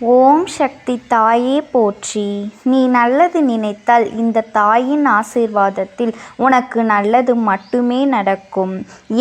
ஓம் சக்தி தாயே போற்றி. நீ நல்லது நினைத்தால் இந்த தாயின் ஆசீர்வாதத்தில் உனக்கு நல்லது மட்டுமே நடக்கும்.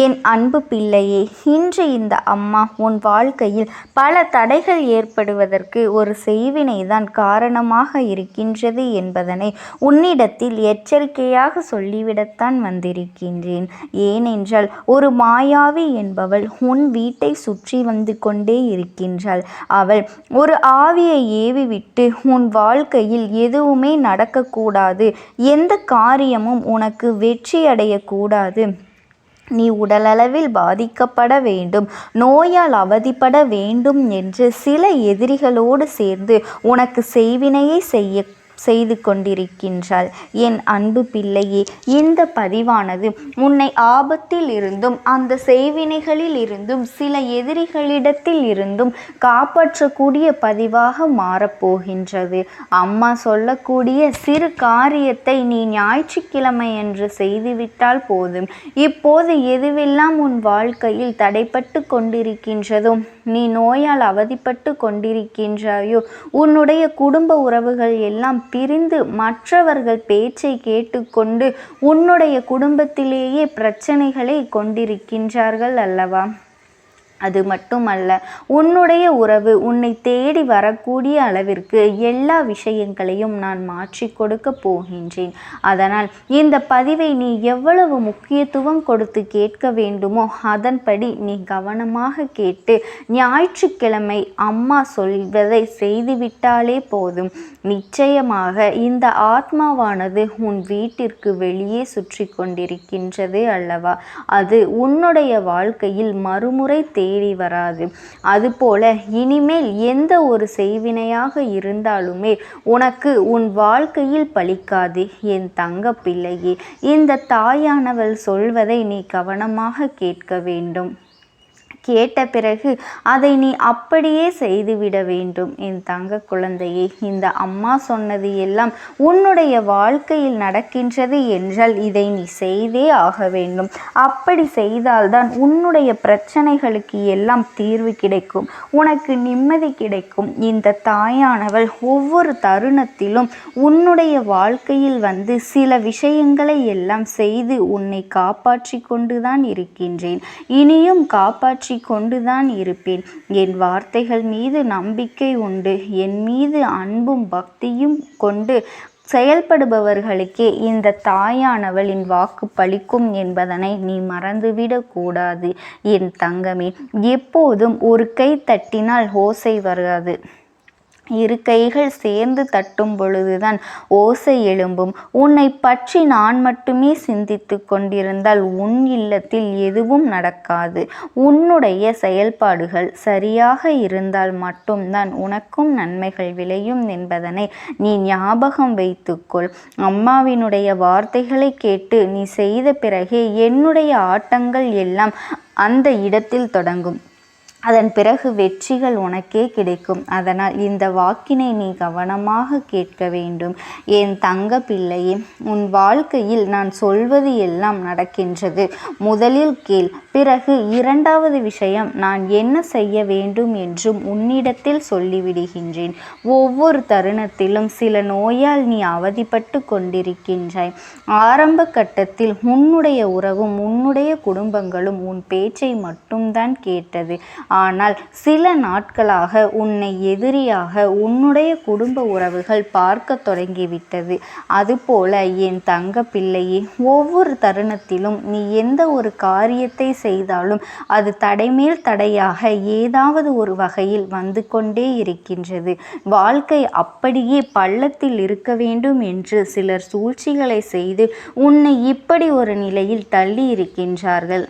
என் அன்பு பிள்ளையே இன்று இந்த அம்மா உன் வாழ்க்கையில் பல தடைகள் ஏற்படுவதற்கு ஒரு செய்வினைதான் காரணமாக இருக்கின்றது என்பதனை உன்னிடத்தில் எச்சரிக்கையாக சொல்லிவிடத்தான் வந்திருக்கின்றேன். ஏனென்றால் ஒரு மாயாவி என்பவள் உன் வீட்டை சுற்றி வந்து கொண்டே இருக்கின்றாள். அவள் ஒரு ஆவியை ஏவிவிட்டு உன் வாழ்க்கையில் எதுவுமே நடக்கக்கூடாது. எந்த காரியமும் உனக்கு வெற்றி அடையக்கூடாது நீ உடலளவில் பாதிக்கப்பட வேண்டும். நோயால் அவதிப்பட வேண்டும் என்று சில எதிரிகளோடு சேர்ந்து உனக்கு செய்வினையை செய்ய செய்து கொண்டிருக்கின்றாள். என் அன்பு பிள்ளையே இந்த பதிவானது உன்னை ஆபத்தில் இருந்தும் அந்த செய்வினைகளில் இருந்தும் சில எதிரிகளிடத்தில் இருந்தும் காப்பாற்றக்கூடிய பதிவாக மாறப்போகின்றது அம்மா சொல்லக்கூடிய சிறு காரியத்தை நீ ஞாயிற்றுக்கிழமை என்று செய்துவிட்டால் போதும். இப்போது எதுவெல்லாம் உன் வாழ்க்கையில் தடைப்பட்டு கொண்டிருக்கின்றதோ நீ நோயால் அவதிப்பட்டு கொண்டிருக்கின்றாயோ உன்னுடைய குடும்ப உறவுகள் எல்லாம் பிரிந்து மற்றவர்கள் பேச்சை கேட்டுக்கொண்டு உன்னுடைய குடும்பத்திலேயே பிரச்சனைகளை கொண்டிருக்கின்றார்கள் அல்லவா? அது மட்டுமல்ல உன்னுடைய உறவு உன்னை தேடி வரக்கூடிய அளவிற்கு எல்லா விஷயங்களையும் நான் மாற்றி கொடுக்க போகின்றேன். அதனால் இந்த பதிவை நீ எவ்வளவு முக்கியத்துவம் கொடுத்து கேட்க வேண்டுமோ அதன்படி நீ கவனமாக கேட்டு ஞாயிற்றுக்கிழமை அம்மா சொல்வதை செய்துவிட்டாலே போதும். நிச்சயமாக இந்த ஆத்மாவானது உன் வீட்டிற்கு வெளியே சுற்றி கொண்டிருக்கின்றது அல்லவா? அது உன்னுடைய வாழ்க்கையில் மறுமுறை தே தேடி வராது. அதுபோல இனிமேல் எந்த ஒரு செய்வினையாக இருந்தாலுமே உனக்கு உன் வாழ்க்கையில் பலிக்காது என் தங்க பிள்ளையே இந்த தாயானவள் சொல்வதை நீ கவனமாக கேட்க வேண்டும். கேட்ட பிறகு அதை நீ அப்படியே செய்துவிட வேண்டும். என் தங்க குழந்தையே இந்த அம்மா சொன்னது எல்லாம் உன்னுடைய வாழ்க்கையில் நடக்கின்றது என்றால் இதை நீ செய்தே ஆக வேண்டும். அப்படி செய்தால்தான் உன்னுடைய பிரச்சனைகளுக்கு எல்லாம் தீர்வு கிடைக்கும். உனக்கு நிம்மதி கிடைக்கும். இந்த தாயானவள் ஒவ்வொரு தருணத்திலும் உன்னுடைய வாழ்க்கையில் வந்து சில விஷயங்களை எல்லாம் செய்து உன்னை காப்பாற்றி கொண்டுதான் இருக்கின்றேன். இனியும் காப்பாற்றி மாற்றி கொண்டுதான் இருப்பேன். என் வார்த்தைகள் மீது நம்பிக்கை உண்டு. என் மீது அன்பும் பக்தியும் கொண்டு செயல்படுபவர்களுக்கே இந்த தாயானவளின் வாக்கு பளிக்கும் என்பதனை நீ மறந்துவிடக்கூடாது என் தங்கமே எப்போதும் ஒரு கை தட்டினால் ஓசை வராது. இரு கைகள் சேர்ந்து தட்டும் பொழுதுதான் ஓசை எழும்பும். உன்னை பற்றி நான் மட்டுமே சிந்தித்து கொண்டிருந்தால் உன் இல்லத்தில் எதுவும் நடக்காது. உன்னுடைய செயல்பாடுகள் சரியாக இருந்தால் மட்டும்தான் உனக்கும் நன்மைகள் விளையும் என்பதனை நீ ஞாபகம் வைத்துக்கொள். அம்மாவினுடைய வார்த்தைகளை கேட்டு நீ செய்த பிறகே என்னுடைய ஆட்டங்கள் எல்லாம் அந்த இடத்தில் தொடங்கும். அதன் பிறகு வெற்றிகள் உனக்கே கிடைக்கும். அதனால் இந்த வாக்கினை நீ கவனமாக கேட்க வேண்டும். என் தங்க பிள்ளையே உன் வாழ்க்கையில் நான் சொல்வது எல்லாம் நடக்கின்றது. முதலில் கேள் பிறகு இரண்டாவது விஷயம் நான் என்ன செய்ய வேண்டும் என்றும் உன்னிடத்தில் சொல்லிவிடுகின்றேன். ஒவ்வொரு தருணத்திலும் சில நோயால் நீ அவதிப்பட்டு கொண்டிருக்கின்றாய். ஆரம்ப கட்டத்தில் உன்னுடைய உறவும் உன்னுடைய குடும்பங்களும் உன் பேச்சை மட்டும்தான் கேட்டது. ஆனால் சில நாட்களாக உன்னை எதிரியாக உன்னுடைய குடும்ப உறவுகள் பார்க்க தொடங்கிவிட்டது. அதுபோல என் தங்க பிள்ளையே ஒவ்வொரு தருணத்திலும் நீ எந்த ஒரு காரியத்தை செய்தாலும் அது தடைமேல் தடையாக ஏதாவது ஒரு வகையில் வந்து கொண்டே இருக்கின்றது. வாழ்க்கை அப்படியே பள்ளத்தில் இருக்க வேண்டும் என்று சிலர் சூழ்ச்சிகளை செய்து உன்னை இப்படி ஒரு நிலையில் தள்ளி இருக்கின்றார்கள்.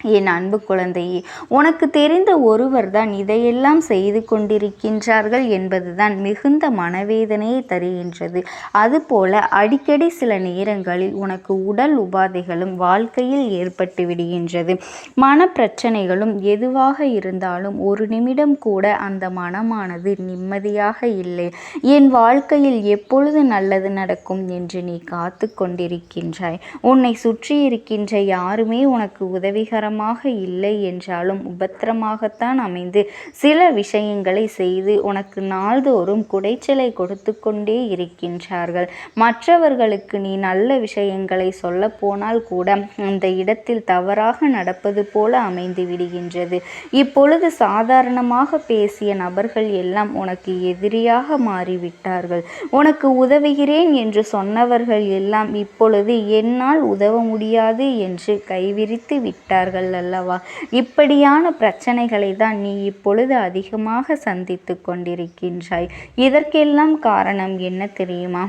என் அன்பு குழந்தையே உனக்கு தெரிந்த ஒருவர் தான் இதையெல்லாம் செய்து கொண்டிருக்கின்றார்கள் என்பதுதான் மிகுந்த மனவேதனையை தருகின்றது. அதுபோல அடிக்கடி சில நேரங்களில் உனக்கு உடல் உபாதைகளும் வாழ்க்கையில் ஏற்பட்டு விடுகின்றது. மன பிரச்சனைகளும் எதுவாக இருந்தாலும் ஒரு நிமிடம் கூட அந்த மனமானது நிம்மதியாக இல்லை. என் வாழ்க்கையில் எப்பொழுது நல்லது நடக்கும் என்று நீ காத்து கொண்டிருக்கின்றாய். உன்னை சுற்றி இருக்கின்ற யாருமே உனக்கு உதவிகர உபத்திரமாக இல்லை என்றாலும் உபத்திரமாகத்தான் அமைந்து சில விஷயங்களை செய்து உனக்கு நாள்தோறும் குடைச்சலை கொடுத்து கொண்டே இருக்கின்றார்கள். மற்றவர்களுக்கு நீ நல்ல விஷயங்களை சொல்ல போனால் கூட அந்த இடத்தில் தவறாக நடப்பது போல அமைந்து விடுகின்றது. இப்பொழுது சாதாரணமாக பேசிய நபர்கள் எல்லாம் உனக்கு எதிரியாக மாறிவிட்டார்கள். உனக்கு உதவுகிறேன் என்று சொன்னவர்கள் எல்லாம் இப்பொழுது என்னால் உதவ முடியாது என்று கைவிரித்து விட்டார்கள். அல்லவா? இப்படியான பிரச்சனைகளை தான் நீ இப்பொழுது அதிகமாக சந்தித்து கொண்டிருக்கின்றாய். இதற்கெல்லாம் காரணம் என்ன தெரியுமா?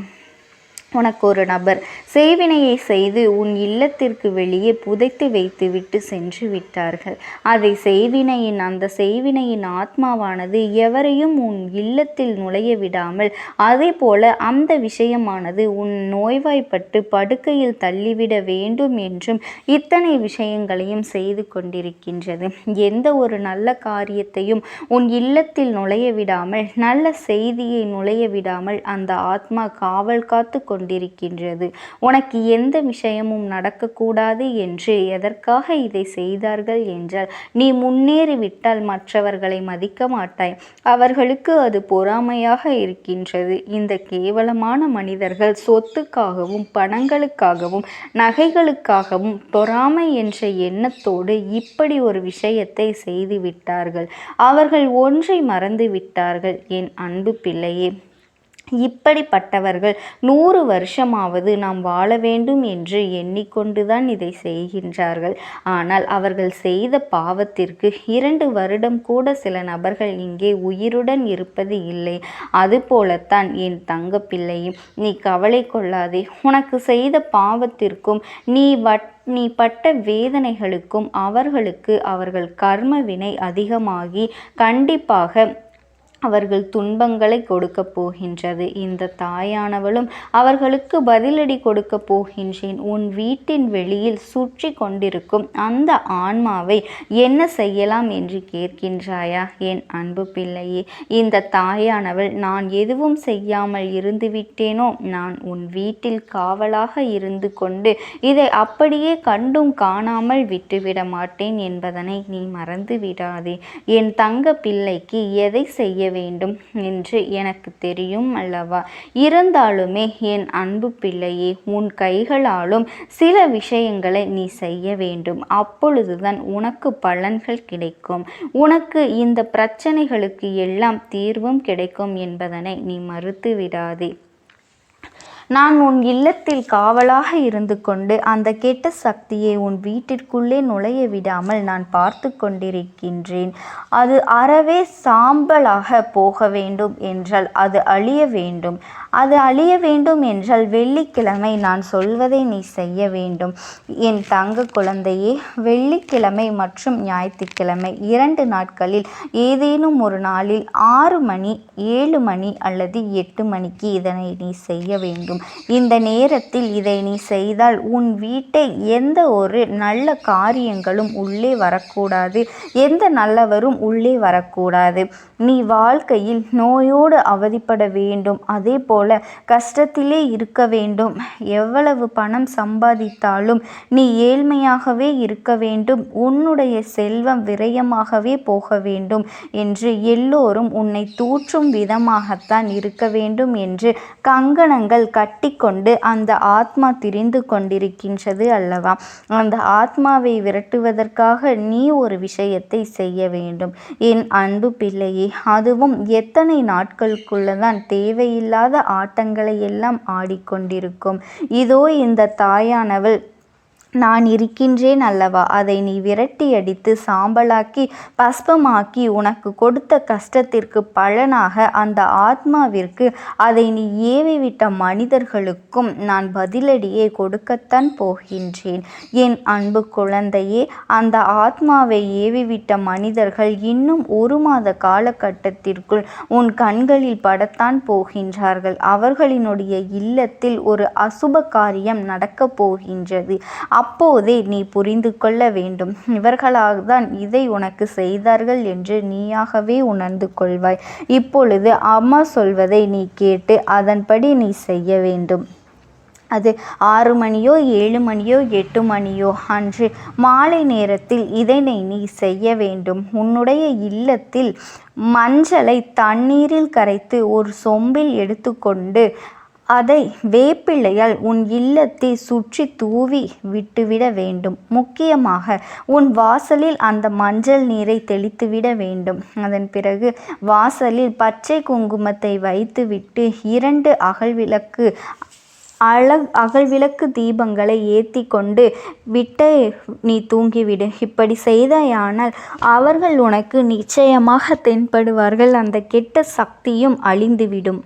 உனக்கு ஒரு நபர். சேவினையை செய்து உன் இல்லத்திற்கு வெளியே புதைத்து வைத்துவிட்டு சென்று விட்டார்கள். அதை செய்வினையின் அந்த செய்வினையின் ஆத்மாவானது எவரையும் உன் இல்லத்தில் நுழைய விடாமல் அதே போல அந்த விஷயமானது உன் நோய்வாய்ப்பட்டு படுக்கையில் தள்ளிவிட வேண்டும் என்றும் இத்தனை விஷயங்களையும் செய்து கொண்டிருக்கின்றது. எந்த ஒரு நல்ல காரியத்தையும் உன் இல்லத்தில் நுழைய விடாமல் நல்ல செய்தியை நுழைய விடாமல் அந்த ஆத்மா காவல் காத்து கொண்டிருக்கின்றது. உனக்கு எந்த விஷயமும் நடக்கக்கூடாது என்று எதற்காக இதை செய்தார்கள் என்றால் நீ முன்னேறிவிட்டால் மற்றவர்களை மதிக்க மாட்டாய். அவர்களுக்கு அது பொறாமையாக இருக்கின்றது. இந்த கேவலமான மனிதர்கள் சொத்துக்காகவும் பணங்களுக்காகவும் நகைகளுக்காகவும் பொறாமை என்ற எண்ணத்தோடு இப்படி ஒரு விஷயத்தை செய்து விட்டார்கள் அவர்கள் ஒன்றை மறந்து விட்டார்கள் என் அன்பு பிள்ளையே இப்படிப்பட்டவர்கள் நூறு வருஷமாவது நாம் வாழ வேண்டும் என்று எண்ணிக்கொண்டுதான் இதை செய்கின்றார்கள். ஆனால் அவர்கள் செய்த பாவத்திற்கு இரண்டு வருடம் கூட சில நபர்கள் இங்கே உயிருடன் இருப்பது இல்லை. அதுபோலத்தான் என் தங்க பிள்ளையும் நீ கவலை கொள்ளாதே. உனக்கு செய்த பாவத்திற்கும் நீ வட் நீ பட்ட வேதனைகளுக்கும் அவர்களுக்கு அவர்கள் கர்ம வினை அதிகமாகி கண்டிப்பாக அவர்கள் துன்பங்களை கொடுக்க போகின்றது. இந்த தாயானவளும் அவர்களுக்கு பதிலடி கொடுக்க போகின்றேன். உன் வீட்டின் வெளியில் சுற்றி கொண்டிருக்கும் அந்த ஆன்மாவை என்ன செய்யலாம் என்று கேட்கின்றாயா? என் அன்பு பிள்ளையே இந்த தாயானவள் நான் எதுவும் செய்யாமல் இருந்து விட்டேனோ நான் உன் வீட்டில் காவலாக இருந்து கொண்டு இதை அப்படியே கண்டும் காணாமல் விட்டுவிட மாட்டேன் என்பதனை நீ மறந்து விடாதே என் தங்க பிள்ளைக்கு எதை செய்ய வேண்டும் என்று எனக்கு தெரியும் அல்லவா? இருந்தாலுமே என் அன்பு பிள்ளையே உன் கைகளாலும் சில விஷயங்களை நீ செய்ய வேண்டும். அப்பொழுதுதான் உனக்கு பலன்கள் கிடைக்கும். உனக்கு இந்த பிரச்சனைகளுக்கு எல்லாம் தீர்வும் கிடைக்கும் என்பதனை நீ மறுத்து விடாதே நான் உன் இல்லத்தில் காவலாக இருந்து கொண்டு அந்த கெட்ட சக்தியை உன் வீட்டிற்குள்ளே நுழைய விடாமல் நான் பார்த்து கொண்டிருக்கின்றேன். அது அறவே சாம்பலாக போக வேண்டும் என்றால் அது அழிய வேண்டும். அது அழிய வேண்டும் என்றால் வெள்ளிக்கிழமை நான் சொல்வதை நீ செய்ய வேண்டும். என் தங்க குழந்தையே வெள்ளிக்கிழமை மற்றும் ஞாயிற்றுக்கிழமை இரண்டு நாட்களில் ஏதேனும் ஒரு நாளில் ஆறு மணி ஏழு மணி அல்லது எட்டு மணிக்கு இதனை நீ செய்ய வேண்டும். இந்த நேரத்தில் இதை நீ செய்தால் உன் வீட்டை எந்த ஒரு நல்ல காரியங்களும் உள்ளே வரக்கூடாது. எந்த நல்லவரும் உள்ளே வரக்கூடாது. நீ வாழ்க்கையில் நோயோடு அவதிப்பட வேண்டும். அதே போல கஷ்டத்திலே இருக்க வேண்டும். எவ்வளவு பணம் சம்பாதித்தாலும் நீ ஏழ்மையாகவே இருக்க வேண்டும். உன்னுடைய செல்வம் விரயமாகவே போக வேண்டும் என்று எல்லோரும் உன்னை தூற்றும் விதமாகத்தான் இருக்க வேண்டும் என்று கங்கணங்கள் கட்டிக்கொண்டு அந்த ஆத்மா திரிந்து கொண்டிருக்கின்றது அல்லவா? அந்த ஆத்மாவை விரட்டுவதற்காக நீ ஒரு விஷயத்தை செய்ய வேண்டும். என் அன்பு பிள்ளையே அதுவும் எத்தனை நாட்களுக்குள்ளதான் தேவையில்லாத ஆட்டங்களை எல்லாம் ஆடிக்கொண்டிருக்கும். இதோ இந்த தாயானவள் நான் இருக்கின்றேன் அல்லவா? அதை நீ விரட்டி அடித்து சாம்பலாக்கி பஸ்பமாக்கி உனக்கு கொடுத்த கஷ்டத்திற்கு பலனாக அந்த ஆத்மாவிற்கு அதை நீ ஏவிவிட்ட மனிதர்களுக்கும் நான் பதிலடியை கொடுக்கத்தான் போகின்றேன். என் அன்பு குழந்தையே அந்த ஆத்மாவை ஏவிவிட்ட மனிதர்கள் இன்னும் ஒரு மாத காலகட்டத்திற்குள் உன் கண்களில் படத்தான் போகின்றார்கள். அவர்களினுடைய இல்லத்தில் ஒரு அசுப காரியம் நடக்கப் போகின்றது. அப்போதே நீ புரிந்து கொள்ள வேண்டும். இவர்களால்தான் இதை உனக்கு செய்தார்கள் என்று நீயாகவே உணர்ந்து கொள்வாய். இப்பொழுது அம்மா சொல்வதை நீ கேட்டு அதன்படி நீ செய்ய வேண்டும். அது ஆறு மணியோ ஏழு மணியோ எட்டு மணியோ அன்று மாலை நேரத்தில் இதனை நீ செய்ய வேண்டும். உன்னுடைய இல்லத்தில் மஞ்சளை தண்ணீரில் கரைத்து ஒரு சொம்பில் எடுத்துக்கொண்டு அதை வேப்பிள்ளையால் உன் இல்லத்தை சுற்றி தூவி விட்டுவிட வேண்டும். முக்கியமாக உன் வாசலில் அந்த மஞ்சள் நீரை தெளித்துவிட வேண்டும். அதன் பிறகு வாசலில் பச்சை குங்குமத்தை வைத்துவிட்டு இரண்டு அகல் விளக்கு அழக் அகல் விளக்கு தீபங்களை ஏற்றி கொண்டு விட்டை நீ தூங்கிவிடு. இப்படி செய்தாயானால் அவர்கள் உனக்கு நிச்சயமாக தென்படுவார்கள். அந்த கெட்ட சக்தியும் அழிந்துவிடும்.